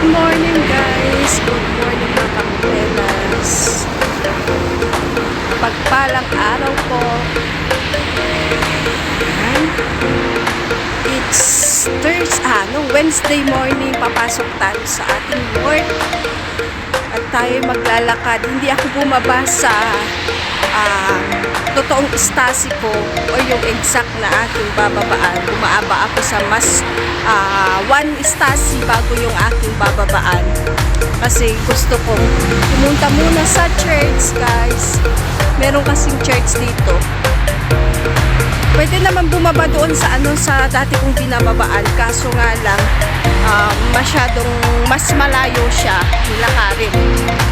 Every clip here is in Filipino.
Good morning guys! Good morning mga kamutelas! Pagpalang araw po. Ayan. It's Thursday, ah, no, Wednesday morning, papasok tayo sa ating work. At tayo maglalakad. Hindi ako bumaba sa ah, totoong istasi ko o yung exact na aking bababaan. Bumaaba ako sa mas ah, one istasi bago yung aking bababaan. Kasi gusto ko pumunta muna sa church, guys. Meron kasing church dito. Pwede naman bumaba doon sa ano sa dati kong binababaan kaso nga lang ah, masyadong mas malayo siya nilakarin.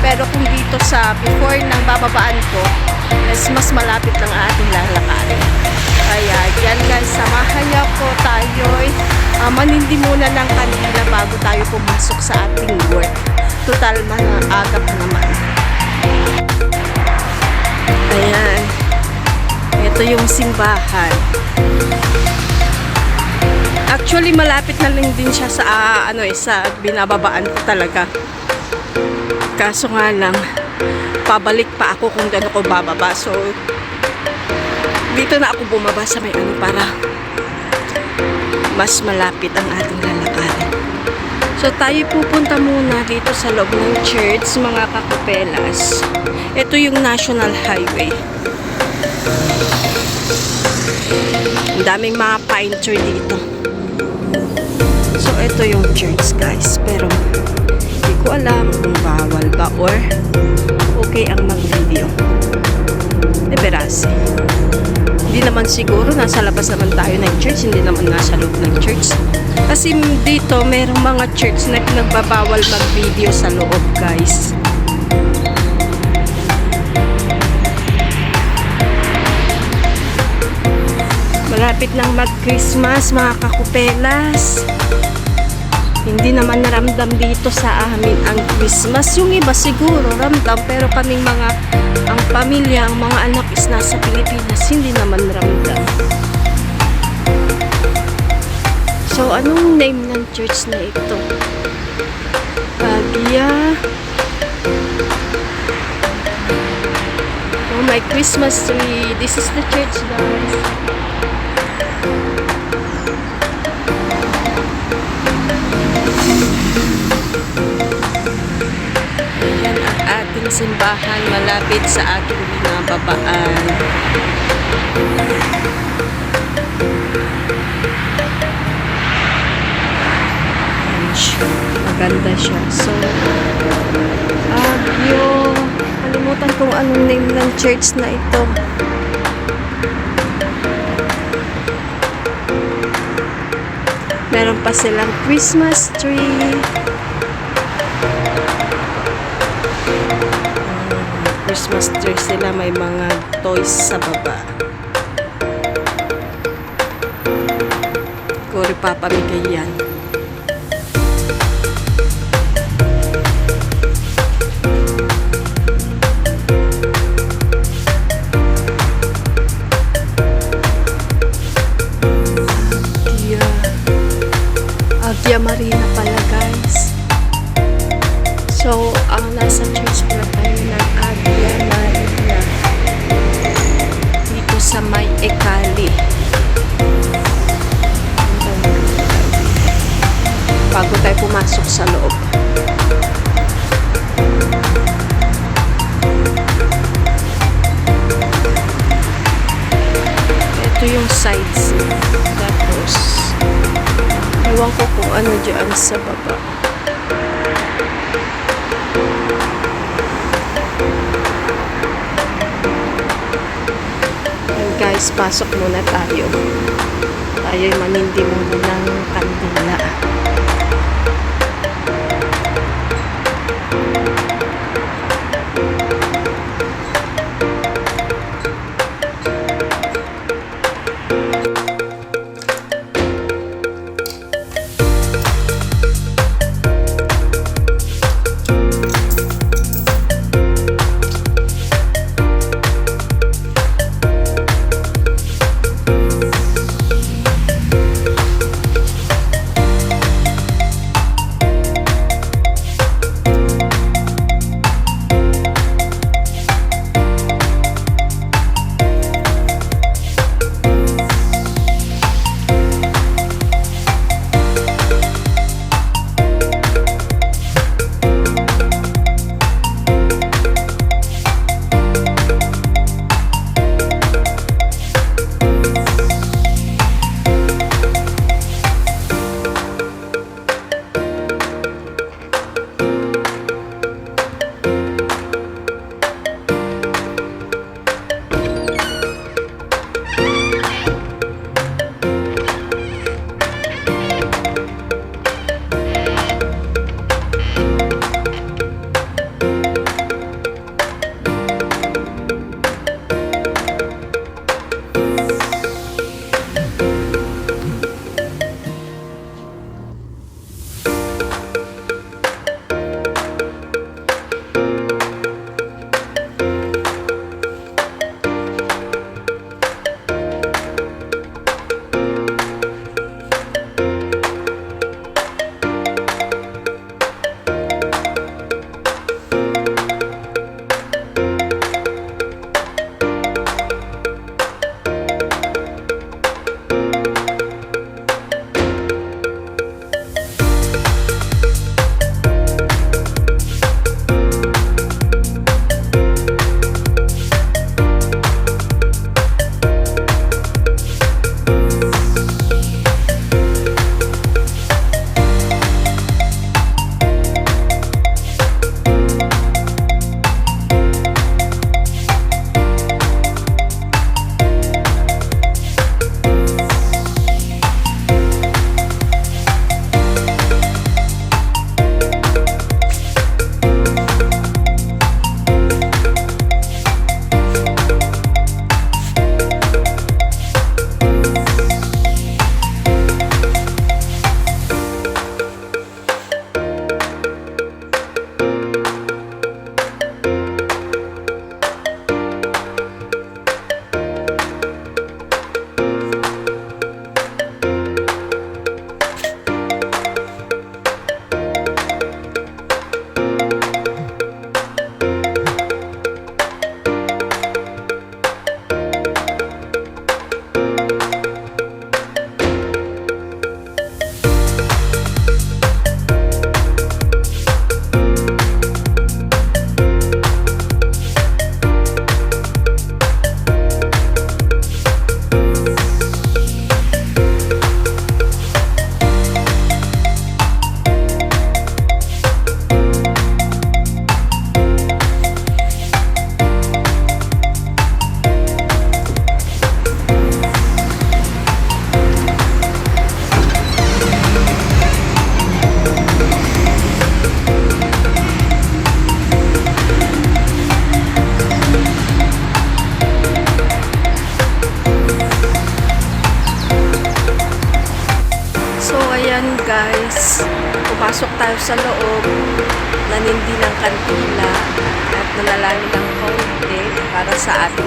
Pero kung dito sa before ng bababaan ko is mas malapit ng ating lalakarin. Kaya yan guys, samahan niyo po tayo uh, manindi muna ng kandila bago tayo pumasok sa ating work. Total maaga pa naman. Ayan. Ito yung simbahan. Actually, malapit na lang din siya sa ah, ano eh, sa binababaan ko talaga. Kaso nga lang, pabalik pa ako kung ano ko bababa. So, dito na ako bumaba sa may ano para mas malapit ang ating lalakarin. So, tayo pupunta muna dito sa loob ng church, mga kakupelas. Ito yung National Highway. Ang daming mga pine tree dito. So, ito yung church, guys. Pero, hindi ko alam kung bawal ba or okay ang mag-video. De verase. Hindi naman siguro, nasa labas naman tayo ng church, hindi naman nasa loob ng church. Kasi dito, merong mga church na pinagbabawal mag-video sa loob, guys. Malapit nang mag-Christmas, mga kakupelas. Hindi naman naramdam dito sa amin ang Christmas. Yung iba siguro ramdam, pero kaming mga, ang pamilya, ang mga anak is nasa Pilipinas, hindi naman ramdam. So, anong name ng church na ito? Pagya... Oh, my Christmas tree. This is the church, guys. Ating simbahan malapit sa ating binababaan. Maganda siya. So, Agyo. Kalimutan kung anong name ng church na ito. Meron pa silang Christmas tree. Christmas tree sila may mga toys sa baba. Kuri papamigay yan. Ewan ko kung ano dyan sa baba. Ayan guys, pasok muna tayo. Tayo'y manindi muna ng kandila.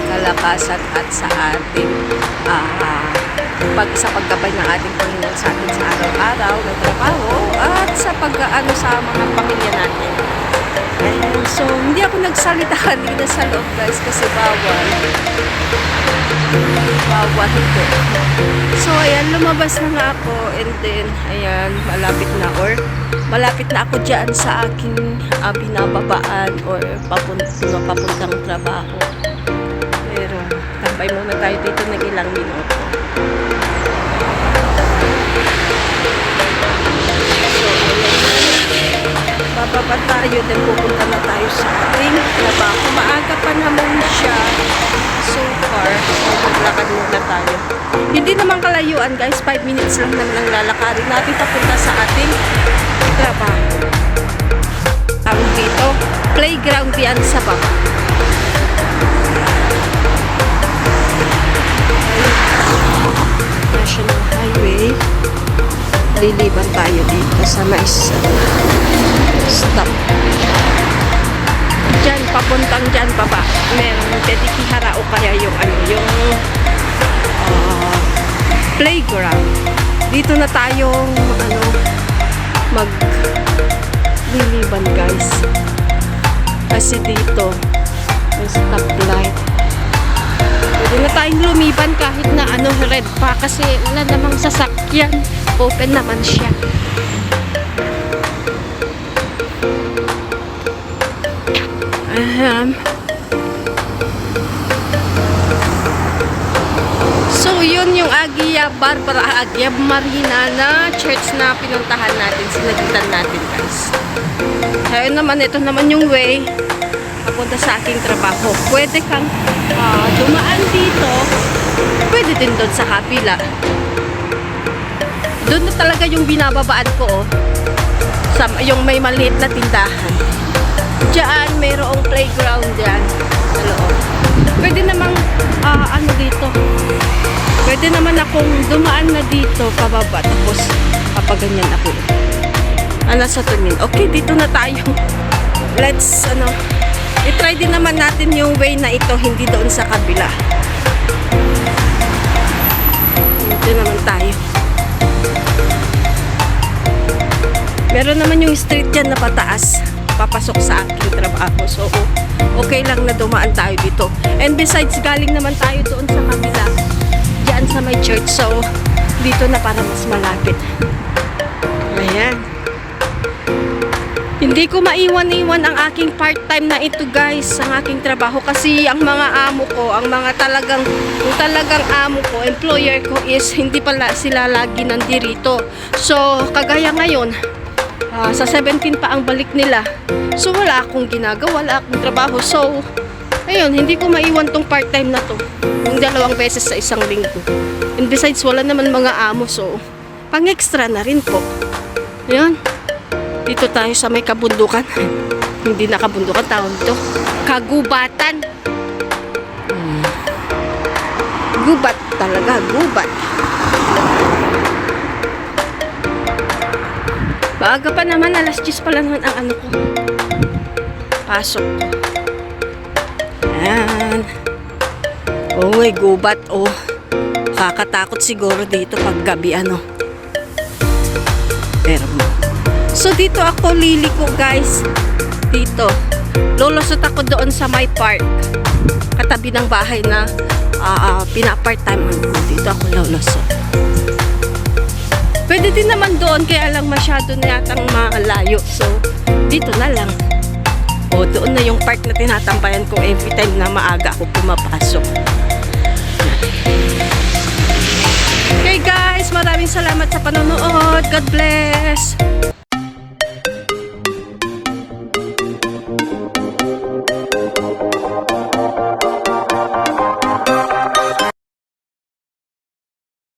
Kalakasan at sa ating ah, pag sa pagkabay ng ating Panginoon sa atin sa araw-araw na trabaho at sa pag-ano sa mga pamilya natin. Ayan, so hindi ako nagsalita kanina sa loob guys kasi bawal. Bawal ito. So ayan, lumabas na nga ako and then ayan, malapit na or malapit na ako dyan sa aking uh, binababaan or papunta, papuntang trabaho. Tambay muna tayo dito ng ilang minuto. Bababa tayo then pupunta na tayo sa ating trabaho. Maaga pa naman siya so far. So maglakad muna tayo. Hindi naman kalayuan guys, 5 minutes lang naman ang lalakarin natin papunta sa ating trabaho. Tawag dito, playground yan sa baba. National Highway. Liliban tayo dito sa may stop. Diyan, papuntang diyan baba. Meron pedikihara o kaya yung ano, yung ah, playground. Dito na tayong ano, mag liliban guys. Kasi dito, may stoplight. Pwede na tayong lumiban kahit na ano, red pa kasi wala namang sasakyan. Open naman siya. Ahem. So, yun yung Agia Barbara Agia Marina na church na pinuntahan natin, sinagitan natin guys. Ayun naman, ito naman yung way papunta sa aking trabaho. Pwede kang ah, dumaan dito, pwede din doon sa kapila. Doon na talaga yung binababaan ko, oh. Sa, yung may maliit na tindahan. Diyan, mayroong playground dyan sa loob. Pwede namang, ah, ano dito, pwede naman akong dumaan na dito, pababa, tapos papaganyan ako. Ano sa tingin? Okay, dito na tayo. Let's, ano, i-try din naman natin yung way na ito, hindi doon sa kabila. Dito naman tayo. Meron naman yung street dyan na pataas. Papasok sa aking trabaho. So, okay lang na dumaan tayo dito. And besides, galing naman tayo doon sa kabila. Diyan sa may church. So, dito na para mas malapit. Ayan. Hindi ko maiwan-iwan ang aking part-time na ito guys, ang aking trabaho kasi ang mga amo ko, ang mga talagang yung talagang amo ko, employer ko is hindi pala sila lagi nandirito. So, kagaya ngayon, ah, sa 17 pa ang balik nila. So, wala akong ginagawa, wala akong trabaho. So, ayun, hindi ko maiwan tong part-time na to. Yung dalawang beses sa isang linggo. And besides, wala naman mga amo. So, pang-extra na rin po. Ayun. Dito tayo sa may kabundukan. Hindi na kabundukan, tawag ito. Kagubatan. Hmm. Gubat talaga, gubat. Maaga pa naman, alas 10 pa lang naman ang ano ko. Pasok. Ayan. Oh, may gubat, oh. Kakatakot siguro dito pag gabi, ano. Pero, So dito ako liliko guys. Dito. Lolusot ako doon sa my park. Katabi ng bahay na uh, pina-part time ko. Dito ako lolusot. Pwede din naman doon kaya lang masyado na yatang malayo. So dito na lang. O doon na yung park na tinatampayan ko every time na maaga ako pumapasok. Okay guys, maraming salamat sa panonood. God bless.